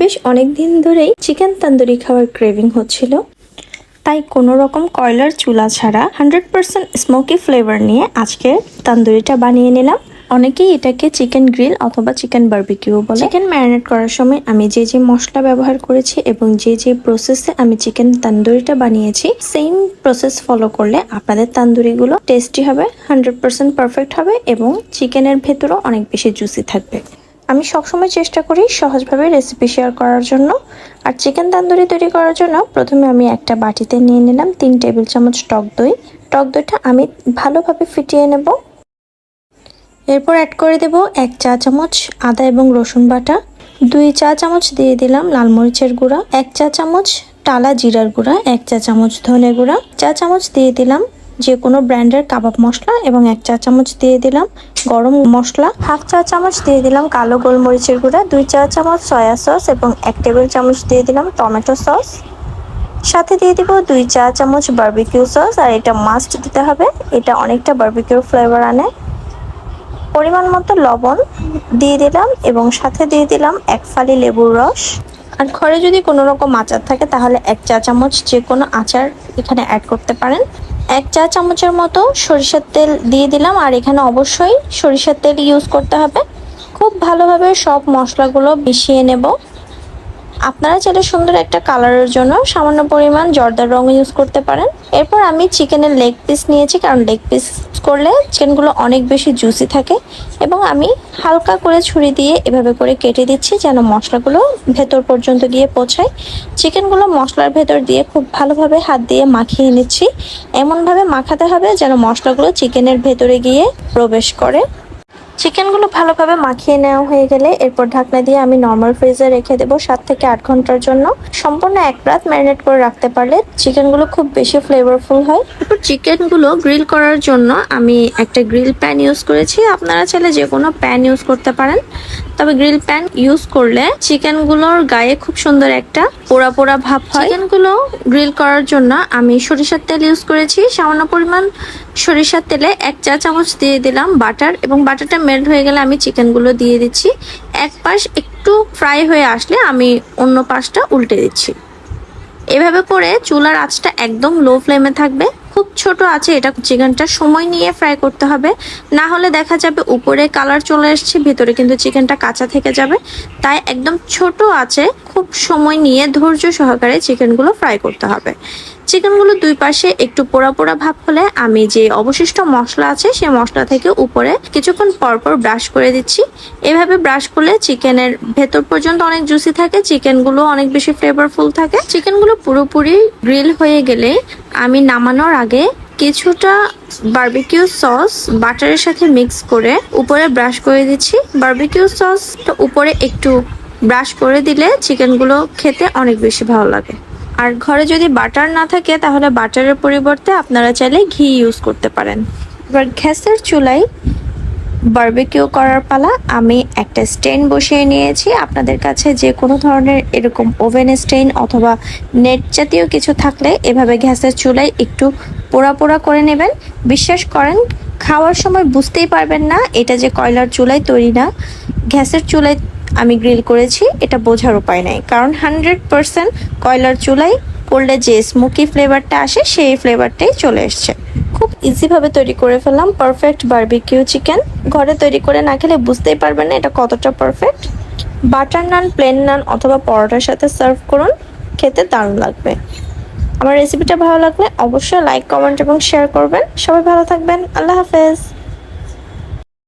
বেশ অনেক দিন ধরেই চিকেন তান্দুরি খাওয়ার ক্রেভিং হচ্ছিল। তাই কোনো রকম কয়লার চুলা ছাড়া হান্ড্রেড পার্সেন্ট স্মোকি ফ্লেভার নিয়ে আজকে তান্দুরিটা বানিয়ে নিলাম। অনেকেই এটাকে চিকেন গ্রিল অথবা চিকেন বার্বিকিউ বলে। চিকেন ম্যারিনেট করার সময় আমি যে যে মশলা ব্যবহার করেছি এবং যে যে প্রসেসে আমি চিকেন তান্দুরিটা বানিয়েছি সেম প্রসেস ফলো করলে আপনাদের তান্দুরিগুলো টেস্টি হবে হান্ড্রেড পার্সেন্ট পারফেক্ট হবে এবং চিকেনের ভেতরও অনেক বেশি জুসি থাকবে। আমি সবসময় চেষ্টা করি সহজভাবে রেসিপি শেয়ার করার জন্য। আর চিকেন তান্দুরি তৈরি করার জন্য প্রথমে আমি একটা বাটিতে নিয়ে নিলাম তিন টেবিল চামচ টক দই। টক দইটা আমি ভালোভাবে ফিটিয়ে নেব। এরপর অ্যাড করে দেব এক চা চামচ আদা এবং রসুন বাটা। দুই চা চামচ দিয়ে দিলাম লাল মরিচের গুঁড়া। এক চা চামচ টালা জিরার গুঁড়া। এক চা চামচ ধনে গুঁড়া। চা চামচ দিয়ে দিলাম যে কোনো ব্র্যান্ডের কাবাব মশলা এবং এক চা চামচ দিয়ে দিলাম গরম মশলা। হাফ চা চামচ দিয়ে দিলাম কালো গোলমরিচের গুঁড়া, দুই চা চামচ সয়া সস এবং এক টেবিল চামচ দিয়ে দিলাম টমেটো সস। সাথে দিয়ে দিব দুই চা চামচ বার্বিকিউ সস আর এটা মাস্ট দিতে হবে, এটা অনেকটা বারবিকিউ ফ্লেভার আনে। পরিমাণ মতো লবণ দিয়ে দিলাম এবং সাথে দিয়ে দিলাম এক ফালি লেবুর রস। আর ঘরে যদি কোনো রকম আচার থাকে তাহলে এক চা চামচ যে কোনো আচার এখানে অ্যাড করতে পারেন। এক চা চামচের মতো সরিষার তেল দিয়ে দিলাম, আর এখানে অবশ্যই সরিষার তেল ইউজ করতে হবে। খুব ভালোভাবে সব মশলাগুলো মিশিয়ে নেব। আপনারা চাইলে সুন্দর একটা কালারের জন্য সামান্য পরিমাণ জর্দার রং ইউজ করতে পারেন। এরপর আমি চিকেনের লেগ পিস নিয়েছি, কারণ লেগ পিস করলে চিকেনগুলো অনেক বেশি জুসি থাকে এবং আমি হালকা করে ছুরি দিয়ে এভাবে করে কেটে দিচ্ছি যেন মশলাগুলো ভেতর পর্যন্ত গিয়ে পৌঁছায়। চিকেনগুলো মশলার ভেতর দিয়ে খুব ভালোভাবে হাত দিয়ে মাখিয়ে নিচ্ছি। এমনভাবে মাখাতে হবে যেন মশলাগুলো চিকেনের ভেতরে গিয়ে প্রবেশ করে। চিকেনগুলো ভালোভাবে মাখিয়ে নেওয়া হয়ে গেলে এরপর ঢাকনা দিয়ে আমি নর্মাল ফ্রিজে রেখে দেবো সাত থেকে আট ঘণ্টার জন্য। সম্পূর্ণ এক রাত ম্যারিনেট করে রাখতে পারলে চিকেনগুলো খুব বেশি ফ্লেভারফুল হয়। এরপর চিকেনগুলো গ্রিল করার জন্য আমি একটা গ্রিল প্যান ইউজ করেছি। আপনারা চাইলে যে কোনো প্যান ইউজ করতে পারেন। তবে গ্রিল প্যান ইউজ করলে চিকেনগুলোর গায়ে খুব সুন্দর একটা পোড়া পোড়া ভাব হয়। চিকেনগুলো গ্রিল করার জন্য আমি সরিষার তেল ইউজ করেছি। সামান্য পরিমাণ সরিষার তেলে এক চা চামচ দিয়ে দিলাম বাটার এবং বাটারটা মেল্ট হয়ে গেলে আমি চিকেনগুলো দিয়ে দিচ্ছি। এক পাশ একটু ফ্রাই হয়ে আসলে আমি অন্য পাশটা উল্টে দিচ্ছি। এভাবে করে চুলার আঁচটা একদম লো ফ্লেমে থাকবে। খুব ছোট আছে, এটা চিকেনটা সময় নিয়ে ফ্রাই করতে হবে। না হলে দেখা যাবে উপরে কালার চলে এসছে, ভেতরে কিন্তু চিকেনটা কাঁচা থেকে যাবে। তাই একদম ছোট আছে খুব সময় নিয়ে ধৈর্য সহকারে চিকেনগুলো ফ্রাই করতে হবে। চিকেনগুলো দুই পাশে একটু পোড়া পোড়া ভাব হলে আমি যে অবশিষ্ট মশলা আছে সেই মশলা থেকে উপরে কিছুক্ষণ পরপর ব্রাশ করে দিচ্ছি। এভাবে ব্রাশ করলে চিকেনের ভেতর পর্যন্ত অনেক জুসি থাকে, চিকেনগুলো অনেক বেশি ফ্লেভারফুল থাকে। চিকেনগুলো পুরোপুরি গ্রিল হয়ে গেলে আমি নামানোর আগে কিছুটা বারবিকিউ সস বাটারের সাথে মিক্স করে উপরে ব্রাশ করে দিচ্ছি। বার্বিকিউ সস উপরে একটু ব্রাশ করে দিলে চিকেনগুলো খেতে অনেক বেশি ভালো লাগে। আর ঘরে যদি বাটার না থাকে, তাহলে বাটারের পরিবর্তে আপনারা চাইলে ঘি ইউজ করতে পারেন। এবার গ্যাসের চুলায় বারবিকিউ করার পালা আমি একটা স্টেন বসিয়ে নিয়েছি। আপনাদের কাছে যে কোনো ধরনের এরকম ওভেন স্টেন অথবা নেট জাতীয় কিছু থাকলে এভাবে গ্যাসের চুলায় একটু পোড়া পোড়া করে নেবেন। বিশ্বাস করেন, খাওয়ার সময় বুঝতেই পারবেন না, এটা যে কয়লার চুলায় তৈরি না, গ্যাসের চুলায় আমি গ্রিল করেছি, এটা বোঝার উপায় নাই। কারণ হান্ড্রেড পারসেন্ট কয়লার চুলাই করলে যে স্মোকি ফ্লেভারটা আসে, সেই ফ্লেভারটাই চলে এসছে। খুব ইজিভাবে তৈরি করে ফেললাম, পারফেক্ট বার্বিকিউ চিকেন। ঘরে তৈরি করে না খেলে বুঝতেই পারবেন না এটা কতটা perfect. Butter naan, plain naan অথবা পরোটার সাথে সার্ভ করুন, খেতে দারুণ লাগবে। আমার রেসিপিটা ভালো লাগলে অবশ্যই লাইক, কমেন্ট এবং শেয়ার করবেন। সবাই ভালো থাকবেন, আল্লাহ হাফেজ।